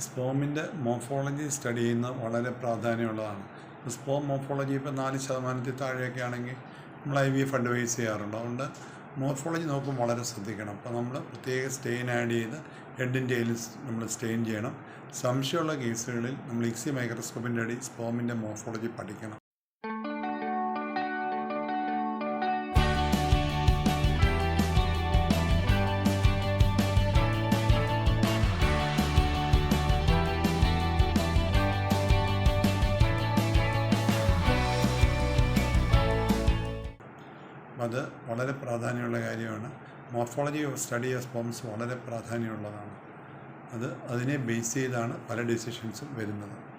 സ്പോമിന്റെ morphology study ചെയ്യുന്നത് വളരെ പ്രാധാന്യമുള്ളതാണ്. ഇപ്പോൾ സ്പോം മോഫോളജി ഇപ്പോൾ നാല് ശതമാനത്തിൽ താഴെയൊക്കെ ആണെങ്കിൽ നമ്മൾ ഐ വി എഫ് അഡ്വൈസ് ചെയ്യാറുണ്ട്. അതുകൊണ്ട് മോർഫോളജി നോക്കുമ്പോൾ വളരെ ശ്രദ്ധിക്കണം. അപ്പോൾ നമ്മൾ പ്രത്യേക സ്റ്റെയിൻ ആഡ് ചെയ്ത് ഹെഡിന്റെ നമ്മൾ സ്റ്റെയിൻ ചെയ്യണം. സംശയമുള്ള കേസുകളിൽ നമ്മൾ ഇക്സി മൈക്രോസ്കോപ്പിന്റെ അടി സ്പോമിന്റെ മോർഫോളജി പഠിക്കണം. അത് വളരെ പ്രാധാന്യമുള്ള കാര്യമാണ്. Morphology of study of spores വളരെ പ്രാധാന്യമുള്ളതാണ്. അത് അതിനെ ബേസ് ചെയ്താണ് പല ഡിസിഷൻസും വരുന്നത്.